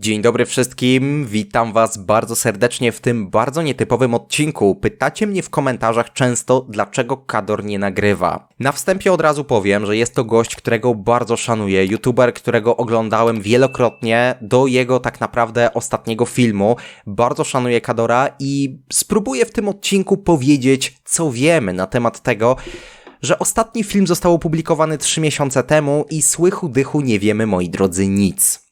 Dzień dobry wszystkim, witam Was bardzo serdecznie w tym bardzo nietypowym odcinku. Pytacie mnie w komentarzach często, dlaczego Kador nie nagrywa. Na wstępie od razu powiem, że jest to gość, którego bardzo szanuję, youtuber, którego oglądałem wielokrotnie do jego tak naprawdę ostatniego filmu. Bardzo szanuję Kadora i spróbuję w tym odcinku powiedzieć, co wiemy na temat tego, że ostatni film został opublikowany 3 miesiące temu i słychu dychu nie wiemy, moi drodzy, nic.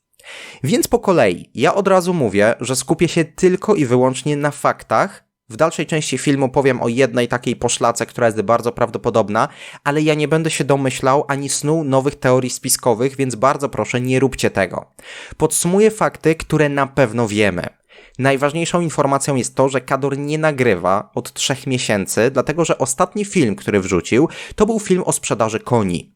Więc po kolei, ja od razu mówię, że skupię się tylko i wyłącznie na faktach. W dalszej części filmu powiem o jednej takiej poszlace, która jest bardzo prawdopodobna, ale ja nie będę się domyślał ani snuł nowych teorii spiskowych, więc bardzo proszę, nie róbcie tego. Podsumuję fakty, które na pewno wiemy. Najważniejszą informacją jest to, że Kador nie nagrywa od trzech miesięcy, dlatego że ostatni film, który wrzucił, to był film o sprzedaży koni.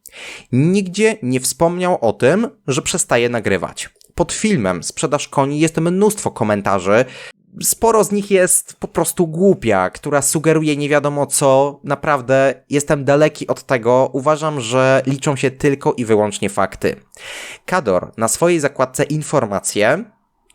Nigdzie nie wspomniał o tym, że przestaje nagrywać pod filmem Sprzedaż koni jest mnóstwo komentarzy. Sporo z nich jest po prostu głupia, która sugeruje nie wiadomo co. Naprawdę jestem daleki od tego. Uważam, że liczą się tylko i wyłącznie fakty. Kador na swojej zakładce informacje,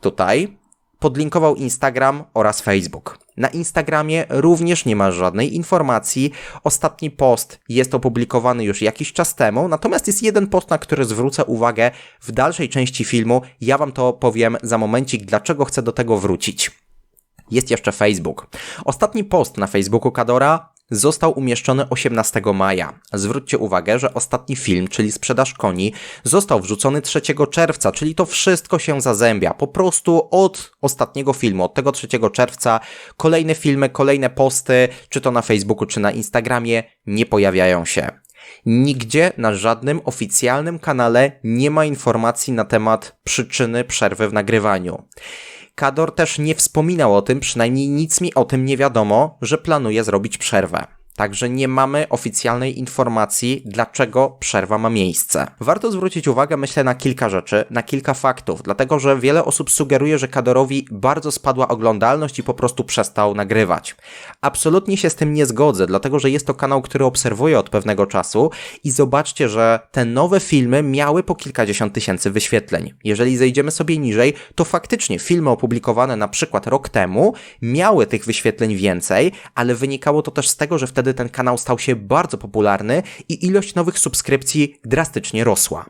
tutaj, podlinkował Instagram oraz Facebook. Na Instagramie również nie ma żadnej informacji. Ostatni post jest opublikowany już jakiś czas temu, natomiast jest jeden post, na który zwrócę uwagę w dalszej części filmu. Ja wam to powiem za momencik, dlaczego chcę do tego wrócić. Jest jeszcze Facebook. Ostatni post na Facebooku Kadora został umieszczony 18 maja. Zwróćcie uwagę, że ostatni film, czyli Sprzedaż koni, został wrzucony 3 czerwca, czyli to wszystko się zazębia. Po prostu od ostatniego filmu, od tego 3 czerwca, kolejne filmy, kolejne posty, czy to na Facebooku, czy na Instagramie, nie pojawiają się. Nigdzie na żadnym oficjalnym kanale nie ma informacji na temat przyczyny przerwy w nagrywaniu. Kador też nie wspominał o tym, przynajmniej nic mi o tym nie wiadomo, że planuje zrobić przerwę. Także nie mamy oficjalnej informacji, dlaczego przerwa ma miejsce. Warto zwrócić uwagę, myślę, na kilka rzeczy, na kilka faktów, dlatego że wiele osób sugeruje, że Kadorowi bardzo spadła oglądalność i po prostu przestał nagrywać. Absolutnie się z tym nie zgodzę, dlatego że jest to kanał, który obserwuję od pewnego czasu i zobaczcie, że te nowe filmy miały po kilkadziesiąt tysięcy wyświetleń. Jeżeli zejdziemy sobie niżej, to faktycznie filmy opublikowane na przykład rok temu miały tych wyświetleń więcej, ale wynikało to też z tego, że wtedy wtedy ten kanał stał się bardzo popularny i ilość nowych subskrypcji drastycznie rosła.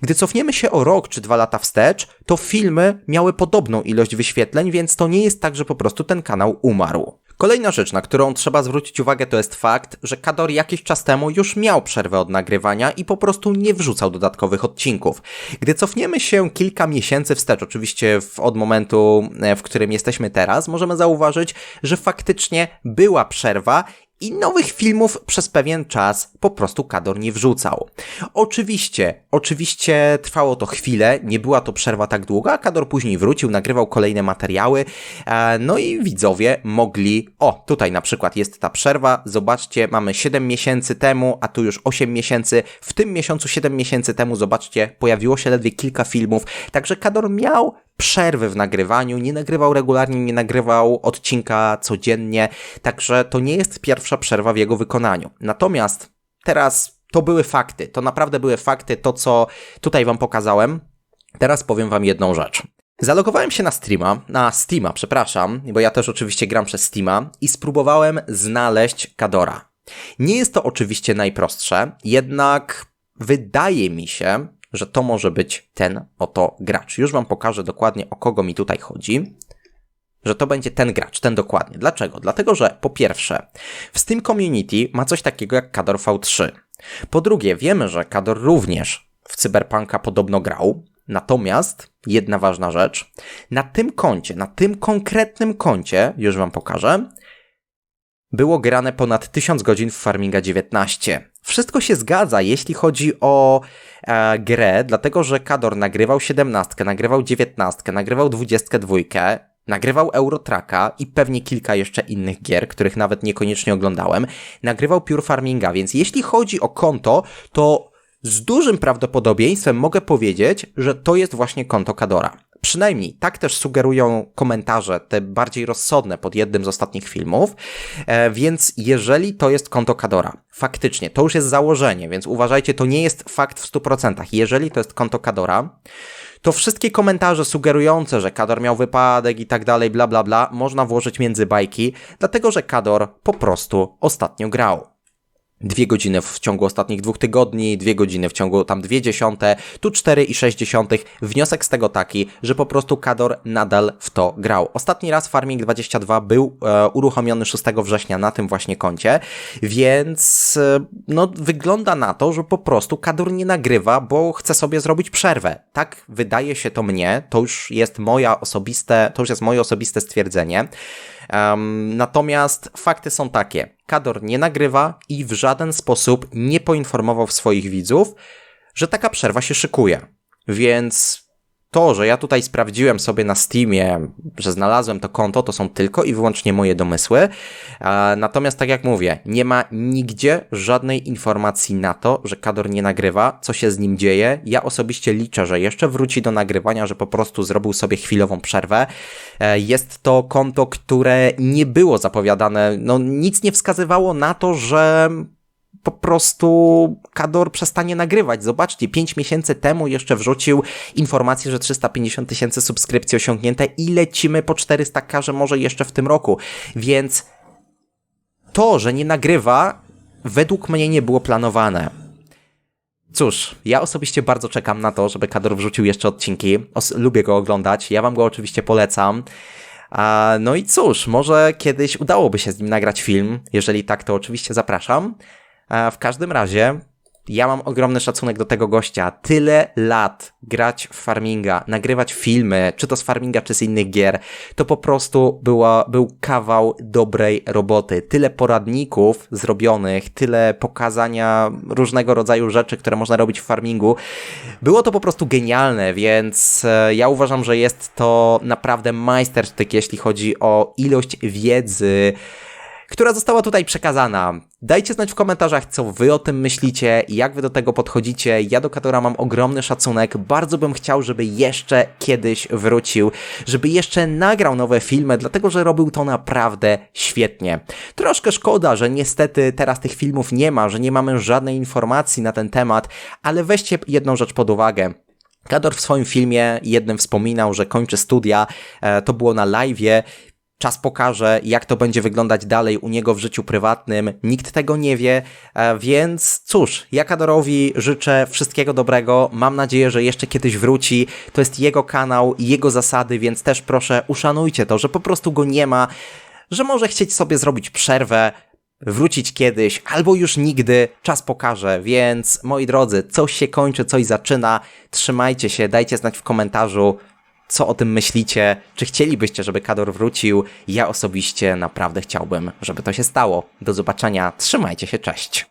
Gdy cofniemy się o rok czy dwa lata wstecz, to filmy miały podobną ilość wyświetleń, więc to nie jest tak, że po prostu ten kanał umarł. Kolejna rzecz, na którą trzeba zwrócić uwagę, to jest fakt, że Kador jakiś czas temu już miał przerwę od nagrywania i po prostu nie wrzucał dodatkowych odcinków. Gdy cofniemy się kilka miesięcy wstecz, oczywiście w, od momentu, e, w którym jesteśmy teraz, możemy zauważyć, że faktycznie była przerwa i nowych filmów przez pewien czas po prostu Kador nie wrzucał. Oczywiście, oczywiście trwało to chwilę, nie była to przerwa tak długa, Kador później wrócił, nagrywał kolejne materiały, e, no i widzowie mogli, o, tutaj na przykład jest ta przerwa, zobaczcie, mamy 7 miesięcy temu, a tu już 8 miesięcy, w tym miesiącu 7 miesięcy temu, zobaczcie, pojawiło się ledwie kilka filmów, także Kador miał przerwy w nagrywaniu, nie nagrywał regularnie, nie nagrywał odcinka codziennie, także to nie jest pierwsza przerwa w jego wykonaniu. Natomiast teraz to były fakty, to naprawdę były fakty, to co tutaj wam pokazałem. Teraz powiem wam jedną rzecz. Zalogowałem się na streama, na Steama, przepraszam, bo ja też oczywiście gram przez Steama i spróbowałem znaleźć Kadora. Nie jest to oczywiście najprostsze, jednak wydaje mi się, że to może być ten oto gracz. Już Wam pokażę dokładnie o kogo mi tutaj chodzi. Że to będzie ten gracz, ten dokładnie. Dlaczego? Dlatego, że po pierwsze, w Steam Community ma coś takiego jak Kador V3. Po drugie, wiemy, że Kador również w Cyberpunka podobno grał. Natomiast jedna ważna rzecz, na tym koncie, na tym konkretnym koncie, już Wam pokażę, było grane ponad 1000 godzin w Farminga 19. Wszystko się zgadza, jeśli chodzi o e, grę, dlatego że Kador nagrywał 17, nagrywał 19, nagrywał 22, nagrywał Eurotraka i pewnie kilka jeszcze innych gier, których nawet niekoniecznie oglądałem. Nagrywał Pure Farminga, więc jeśli chodzi o konto, to z dużym prawdopodobieństwem mogę powiedzieć, że to jest właśnie konto Kadora. Przynajmniej tak też sugerują komentarze, te bardziej rozsądne pod jednym z ostatnich filmów. E, więc jeżeli to jest konto Kadora, faktycznie, to już jest założenie, więc uważajcie, to nie jest fakt w 100%. Jeżeli to jest konto Kadora, to wszystkie komentarze sugerujące, że Kador miał wypadek i tak dalej, bla bla bla, można włożyć między bajki, dlatego że Kador po prostu ostatnio grał dwie godziny w ciągu ostatnich dwóch tygodni, dwie godziny w ciągu tam dwie dziesiąte, tu cztery i sześć dziesiątych. Wniosek z tego taki, że po prostu Kador nadal w to grał. Ostatni raz Farming 22 był e, uruchomiony 6 września na tym właśnie koncie, więc e, no wygląda na to, że po prostu Kador nie nagrywa, bo chce sobie zrobić przerwę. Tak wydaje się to mnie, to już jest moja osobiste, to już jest moje osobiste stwierdzenie. Um, natomiast fakty są takie. Kador nie nagrywa i w żaden sposób nie poinformował swoich widzów, że taka przerwa się szykuje. Więc to, że ja tutaj sprawdziłem sobie na Steamie, że znalazłem to konto, to są tylko i wyłącznie moje domysły. Natomiast, tak jak mówię, nie ma nigdzie żadnej informacji na to, że Kador nie nagrywa, co się z nim dzieje. Ja osobiście liczę, że jeszcze wróci do nagrywania, że po prostu zrobił sobie chwilową przerwę. E, jest to konto, które nie było zapowiadane, no nic nie wskazywało na to, że po prostu Kador przestanie nagrywać. Zobaczcie, 5 miesięcy temu jeszcze wrzucił informację, że 350 tysięcy subskrypcji osiągnięte i lecimy po 400k, że może jeszcze w tym roku. Więc to, że nie nagrywa, według mnie nie było planowane. Cóż, ja osobiście bardzo czekam na to, żeby Kador wrzucił jeszcze odcinki. Os lubię go oglądać, ja wam go oczywiście polecam. A, no i cóż, może kiedyś udałoby się z nim nagrać film. Jeżeli tak, to oczywiście zapraszam. W każdym razie ja mam ogromny szacunek do tego gościa. Tyle lat grać w farminga, nagrywać filmy, czy to z farminga, czy z innych gier, to po prostu była, był kawał dobrej roboty. Tyle poradników zrobionych, tyle pokazania różnego rodzaju rzeczy, które można robić w farmingu. Było to po prostu genialne, więc e, ja uważam, że jest to naprawdę majstersztyk, jeśli chodzi o ilość wiedzy, która została tutaj przekazana. Dajcie znać w komentarzach, co wy o tym myślicie, jak wy do tego podchodzicie. Ja do Katora mam ogromny szacunek. Bardzo bym chciał, żeby jeszcze kiedyś wrócił, żeby jeszcze nagrał nowe filmy, dlatego że robił to naprawdę świetnie. Troszkę szkoda, że niestety teraz tych filmów nie ma, że nie mamy żadnej informacji na ten temat, ale weźcie jedną rzecz pod uwagę. Kador w swoim filmie jednym wspominał, że kończy studia, e, to było na live'ie Czas pokaże, jak to będzie wyglądać dalej u niego w życiu prywatnym. Nikt tego nie wie, e, więc cóż, ja Kadorowi życzę wszystkiego dobrego. Mam nadzieję, że jeszcze kiedyś wróci. To jest jego kanał, jego zasady, więc też proszę uszanujcie to, że po prostu go nie ma, że może chcieć sobie zrobić przerwę, wrócić kiedyś, albo już nigdy, czas pokaże, więc moi drodzy, coś się kończy, coś zaczyna, trzymajcie się, dajcie znać w komentarzu, co o tym myślicie? Czy chcielibyście, żeby Kador wrócił? Ja osobiście naprawdę chciałbym, żeby to się stało. Do zobaczenia, trzymajcie się, cześć.